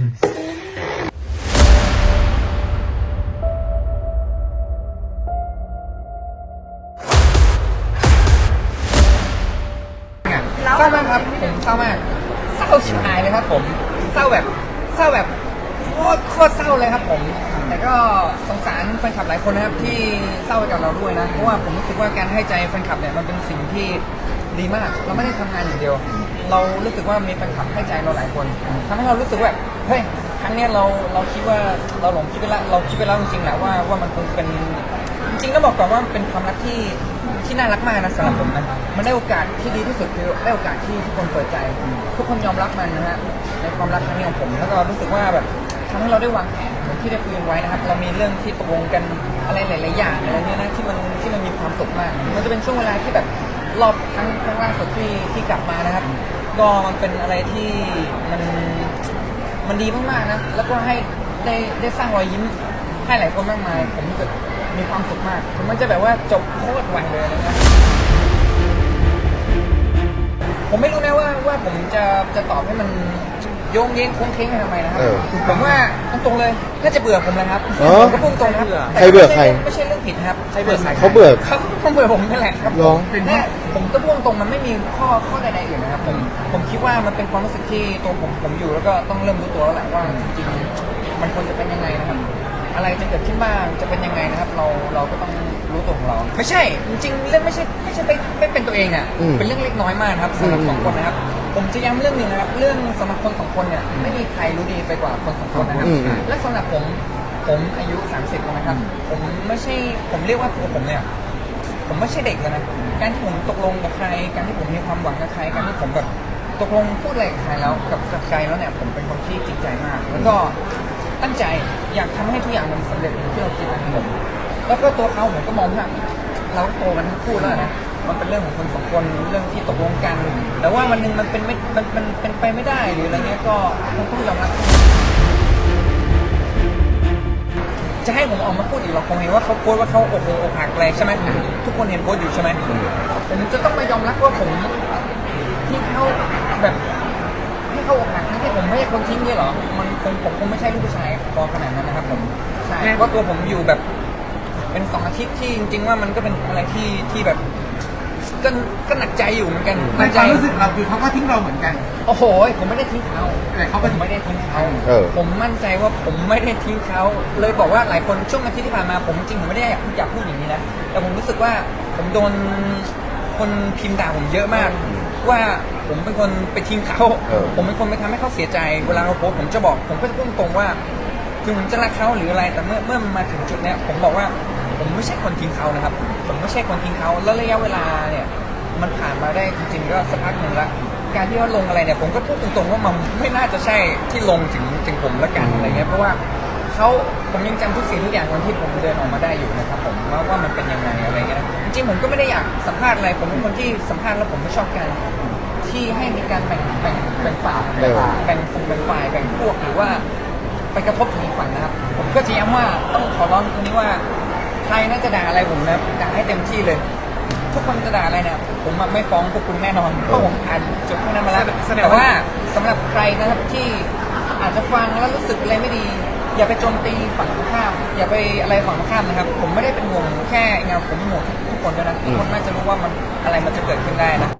เศร้ามากครับผมเศร้ามากเศร้าชิบหายเลยครับผมเศร้าแบบเศร้าแบบ โคตรโคตรเศร้าเลยครับผม แต่ก็สงสารแฟนคลับหลายคนนะครับที่เศร้าไปกับเราด้วยนะ เพราะว่าผมรู้สึกว่าการให้ใจแฟนคลับเนี่ยมันเป็นสิ่งที่ดีมาก เราไม่ได้ทำงานอย่างเดียว เรารู้สึกว่ามีแฟนคลับให้ใจเราหลายคนทำให้เรารู้สึกว่าเฮ้ยครั้งเนี้ยเราเราคิดว่าเราหลงคิดไปแล้วเราคิดไปแล้วจริงๆแหละว่าว่ามันคงเป็นจริงๆต้องบอกก่อนว่ามันเป็นความรักที่ที่น่ารักมากนะสำหรับผมนะมันได้โอกาสที่ดีที่สุดคือได้โอกาสที่ทุกคนเปิดใจ ทุกคนยอมรับมันนะฮะในความรักครั้งนี้ของผมแล้วก็รู้สึกว่าแบบ ทำให้เราได้วางแผนที่ได้คุยกันไว้นะครับเรามีเรื่องที่ตกลงกันอะไรหลาย ๆ อย่างอะไรเนี้ยนะที่มันที่มันมีความสุขมาก มันจะเป็นช่วงเวลาที่แบบรอบครั้งครั้งล่าสุดที่ที่กลับมานะครับ ก็มันเป็นอะไรที่มันมันดีมาก ๆ นะ แล้วก็ให้ได้ได้สร้างรอยยิ้มให้หลายคนมากมาย ผมรู้สึกมีความสุขมากถึงมันจะแบบว่าจบโคตรไวเลยนะครับผมไม่รู้นะว่าว่าผมจะจะตอบให้มัน โยงเย้งโค้งเค้งไปทำไมนะครับเออผมว่าตรงๆเลยน่าจะเบื่อผมเลยครับอ๋อผมก็พูดตรงนะครับใครเบื่อใครไม่ใช่เรื่องผิดนะครับใครเบื่อใครเขาเบื่อเขาเขาเบื่อผมนั่นแหละครับหรอเนี่ยผมก็พูดตรงมันไม่มีข้อข้อใดๆอื่นนะครับผมผมคิดว่ามันเป็นความรู้สึกที่ตัวผมผมอยู่แล้วก็ต้องเริ่มรู้ตัวแล้วแหละว่าจริงๆมันควรจะเป็นยังไงนะครับ อะไรจะเกิดขึ้นบ้างจะเป็นยังไงนะครับ เราเราก็ต้องรู้ตัวของเรา ไม่ใช่จริงๆเรื่องไม่ใช่ไม่ใช่ไม่ไม่เป็นตัวเองอะอืม เป็นเรื่องเล็กน้อยมากนะครับสำหรับอืมสองคนนะครับ ผมจะย้ำเรื่องหนึงนะครับเรื่องสำหรับคนสองคนเนี่ยไม่มีใครรู้ดีไปกว่าคนสองคนนะครับอืมอืม และสำหรับผมผมอายุ 30แล้วนะครับ ผมไม่ใช่ผมเรียกว่าตัวผมเนี่ย ผมไม่ใช่เด็กแล้วนะการที่ผมตกลงกับใคร การที่ผมมีความหวังกับใครการที่ผมแบบตกลงพูดอะไรกับใครแล้วกับกับใครแล้วเนี่ยผมเป็นคนที่จริงใจมาก แล้วก็ตั้งใจอยากทำให้ทุกอย่างมันสำเร็จอย่างที่เราคิดนะครับผมแล้วก็ตัวเขาผมก็มองว่าเราโตกันทั้งคู่แล้วนะ มันเป็นเรื่องของคนสองคนเรื่องที่ตกลงกัน แต่ว่าวันหนึ่งมันเป็นไม่มันมันเป็นไปไม่ได้หรืออะไรเงี้ยก็คงต้องยอมรับจะให้ผมออกมาพูดอีกเราคงเห็นว่าเขาโพสต์ว่าเขาอกหักอกหักอะไรใช่ไหมทุกคนเห็นโพสต์อยู่ใช่ไหมผมจะต้องมายอมรับว่าผมที่เขาแบบให้เขาอกหักนะที่ผมไม่ใช่คนทิ้งเนี่ยเหรอมันคงผมคงไม่ใช่ลูกผู้ชายพอขนาดนั้นนะครับผมใช่เพราะตัวผมอยู่แบบ เป็นสองอาทิตย์ที่จริง ๆ ว่ามันก็เป็นอะไรที่ที่แบบ ก็ก็หนักใจอยู่เหมือนกันหในนักคใจ วามรู้สึกเราคือเขาก็ทิ้งเราเหมือนกัน โอ้โห ผมไม่ได้ทิ้งเขาแต่เขาผก็มไม่ได้ทิ้งเขาเออ ผมมั่นใจว่าผมไม่ได้ทิ้งเขา เลยบอกว่าหลายคนช่วงอาทิตย์ที่ผ่านมา ผมจริงผมไม่ได้อยากอยากพูดอย่างนี้นะ แต่ผมรู้สึกว่าผมโดนคนพิมพ์ด่าผมเยอะมาก ว่าผมเป็นคนไปทิ้งเขา เออ ผมเป็นคนไปทำให้เขาเสียใจ เวลาเราโพสต์ผมจะบอก ผมก็จะพูดตรงๆว่า คือผมจะรักเขาหรืออะไร แต่เมื่อเมื่อมันมาถึงจุดเนี้ย ผมบอกว่า ผมไม่ใช่คนทิ้งเขานะครับ ผมไม่ใช่คนทิ้งเขาแล้วระยะเวลาเนี่ย มันผ่านมาได้จริงๆก็สักพักหนึ่งละการที่ว่าลงอะไรเนี่ยผมก็พูดตรงๆว่ามันไม่น่าจะใช่ที่ลงถึงถึงผมละกันอะไรเงี้ยเพราะว่าเขาผมยังจำทุกสิ่งทุกอย่างวันที่ผมเดินออกมาได้อยู่นะครับผมว่าว่ามันเป็นยังไงอะไรเงี้ยนะจริงๆผมก็ไม่ได้อยากสัมภาษณ์อะไรผมเป็นคนที่สัมภาษณ์แล้วผมไม่ชอบการที่ให้มีการแบ่งแบ่งแบ่งฝ่ายเออแบ่งฝ่ายแบ่งฝ่ายแบ่งพวกหรือว่า ไปกระทบถึงอีกฝั่งนะครับ ผมก็จะย้ำว่าต้องขอร้องตรงนี้ว่า ใครน่าจะด่าอะไรผมนะด่าให้เต็มที่เลย ทุกคนจะด่าอะไรเนี่ยผมอะไม่ฟ้องพวกคุณแน่นอนเพราะผมอ่านจบพวกนั้นมาแล้วแสดงแต่ว่า ว่าสำหรับใครนะครับที่อาจจะฟังแล้วรู้สึกอะไรไม่ดี อย่าไปโจมตีฝั่งตรงข้าม อย่าไปอะไรฝั่งตรงข้ามนะครับ ผมไม่ได้เป็นห่วงแค่งานผมเป็นห่วงทุกคนด้วยนะทุกคนน่าจะรู้ว่ามันอะไรมันจะเกิดขึ้นได้นะ